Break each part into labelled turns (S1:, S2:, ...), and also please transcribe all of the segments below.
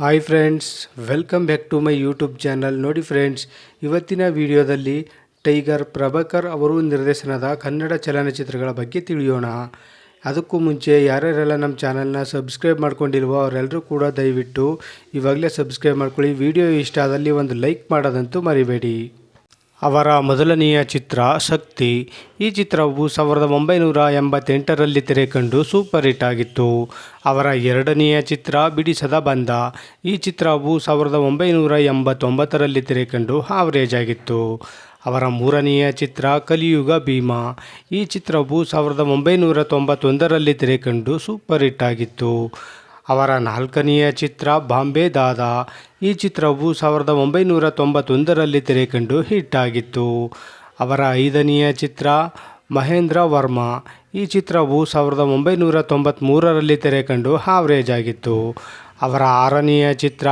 S1: Hi friends welcome back to my YouTube channel ನೋಡಿ friends ಇವತ್ತಿನ ವಿಡಿಯೋದಲ್ಲಿ ಟೈಗರ್ ಪ್ರಭಾಕರ್ ಅವರು ನಿರ್ದೇಶನದ ಕನ್ನಡ ಚಲನಚಿತ್ರಗಳ ಬಗ್ಗೆ ತಿಳಿಯೋಣ. ಅದಕ್ಕೂ ಮುಂಚೆ ಯಾರ್ಯಾರೆಲ್ಲ ನಮ್ಮ ಚಾನಲ್ನ ಸಬ್ಸ್ಕ್ರೈಬ್ ಮಾಡ್ಕೊಂಡಿಲ್ವೋ ಅವರೆಲ್ಲರೂ ಕೂಡ ದಯವಿಟ್ಟು ಇವಾಗಲೇ ಸಬ್ಸ್ಕ್ರೈಬ್ ಮಾಡ್ಕೊಳ್ಳಿ. ವಿಡಿಯೋ ಇಷ್ಟ ಆದಲ್ಲಿ ಒಂದು ಲೈಕ್ ಮಾಡೋದಂತೂ ಮರಿಬೇಡಿ. ಅವರ ಮೊದಲನೆಯ ಚಿತ್ರ ಶಕ್ತಿ. ಈ ಚಿತ್ರವು ಸಾವಿರದ ಒಂಬೈನೂರ ಎಂಬತ್ತೆಂಟರಲ್ಲಿ ತೆರೆಕಂಡು ಸೂಪರ್ ಹಿಟ್ ಆಗಿತ್ತು. ಅವರ ಎರಡನೆಯ ಚಿತ್ರ ಬಿಡಿಸದ ಬಂದ. ಈ ಚಿತ್ರವು ಸಾವಿರದ ಒಂಬೈನೂರ ಎಂಬತ್ತೊಂಬತ್ತರಲ್ಲಿ ತೆರೆಕಂಡು ಆವರೇಜ್ ಆಗಿತ್ತು. ಅವರ ಮೂರನೆಯ ಚಿತ್ರ ಕಲಿಯುಗ ಭೀಮಾ. ಈ ಚಿತ್ರವು ಸಾವಿರದ ಒಂಬೈನೂರ ತೊಂಬತ್ತೊಂದರಲ್ಲಿ ತೆರೆಕಂಡು ಸೂಪರ್ ಹಿಟ್ ಆಗಿತ್ತು. ಅವರ ನಾಲ್ಕನೆಯ ಚಿತ್ರ ಬಾಂಬೆ ದಾದಾ. ಈ ಚಿತ್ರವು ಸಾವಿರದ ಒಂಬೈನೂರ ತೊಂಬತ್ತೊಂದರಲ್ಲಿ ತೆರೆಕಂಡು ಹಿಟ್ ಆಗಿತ್ತು ಅವರ ಐದನೆಯ ಚಿತ್ರ ಮಹೇಂದ್ರ ವರ್ಮಾ. ಈ ಚಿತ್ರವು ಸಾವಿರದ ಒಂಬೈನೂರ ತೊಂಬತ್ತ್ಮೂರರಲ್ಲಿ ತೆರೆಕಂಡು ಹಾವ್ರೇಜ್ ಆಗಿತ್ತು. ಅವರ ಆರನೆಯ ಚಿತ್ರ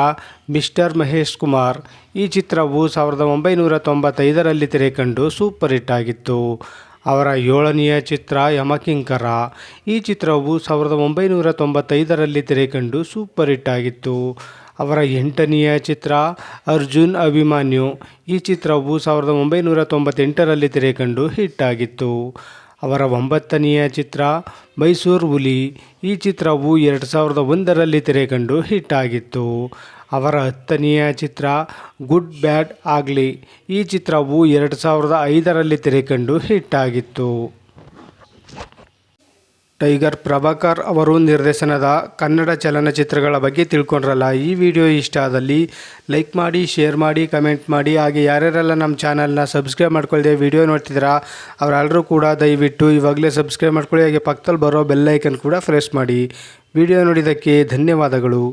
S1: ಮಿಸ್ಟರ್ ಮಹೇಶ್ ಕುಮಾರ್. ಈ ಚಿತ್ರವು ಸಾವಿರದ ಒಂಬೈನೂರ ತೊಂಬತ್ತೈದರಲ್ಲಿ ತೆರೆಕಂಡು ಸೂಪರ್ ಹಿಟ್ ಆಗಿತ್ತು. ಅವರ ಏಳನೆಯ ಚಿತ್ರ ಯಮಕಿಂಕರ. ಈ ಚಿತ್ರವು ಸಾವಿರದ ಒಂಬೈನೂರ ತೊಂಬತ್ತೈದರಲ್ಲಿ ತೆರೆಕಂಡು ಸೂಪರ್ ಹಿಟ್ ಆಗಿತ್ತು. ಅವರ ಎಂಟನೆಯ ಚಿತ್ರ ಅರ್ಜುನ್ ಅಭಿಮಾನ್ಯು. ಈ ಚಿತ್ರವು ಸಾವಿರದ ಒಂಬೈನೂರ ತೊಂಬತ್ತೆಂಟರಲ್ಲಿ ತೆರೆಕಂಡು ಹಿಟ್ ಆಗಿತ್ತು. ಅವರ ಒಂಬತ್ತನೆಯ ಚಿತ್ರ ಮೈಸೂರು ಹುಲಿ. ಈ ಚಿತ್ರವು ಎರಡು ಸಾವಿರದ ಒಂದರಲ್ಲಿ ತೆರೆಕಂಡು ಹಿಟ್ ಆಗಿತ್ತು. ಅವರ ಹತ್ತನೆಯ ಚಿತ್ರ ಗುಡ್ ಬ್ಯಾಡ್ ಆಗಲಿ. ಈ ಚಿತ್ರವು ಎರಡು ಸಾವಿರದ ಐದರಲ್ಲಿ ತೆರೆಕಂಡು ಹಿಟ್ ಆಗಿತ್ತು. ಟೈಗರ್ ಪ್ರಭಾಕರ್ ಅವರು ನಿರ್ದೇಶನದ ಕನ್ನಡ ಚಲನಚಿತ್ರಗಳ ಬಗ್ಗೆ ತಿಳ್ಕೊಂಡ್ರಲ್ಲ, ಈ ವಿಡಿಯೋ ಇಷ್ಟ ಆದಲ್ಲಿ ಲೈಕ್ ಮಾಡಿ, ಶೇರ್ ಮಾಡಿ, ಕಮೆಂಟ್ ಮಾಡಿ. ಹಾಗೆ ಯಾರ್ಯಾರೆಲ್ಲ ನಮ್ಮ ಚಾನಲ್ನ ಸಬ್ಸ್ಕ್ರೈಬ್ ಮಾಡ್ಕೊಳ್ಳದೆ ವಿಡಿಯೋ ನೋಡ್ತಿದ್ದೀರಾ, ಅವರೆಲ್ಲರೂ ಕೂಡ ದಯವಿಟ್ಟು ಇವಾಗಲೇ ಸಬ್ಸ್ಕ್ರೈಬ್ ಮಾಡ್ಕೊಳ್ಳಿ. ಹಾಗೆ ಪಕ್ಕದಲ್ಲಿ ಬರೋ ಬೆಲ್ಲೈಕನ್ ಕೂಡ ಫ್ರೆಶ್ ಮಾಡಿ. ವಿಡಿಯೋ ನೋಡಿದ್ದಕ್ಕೆ ಧನ್ಯವಾದಗಳು.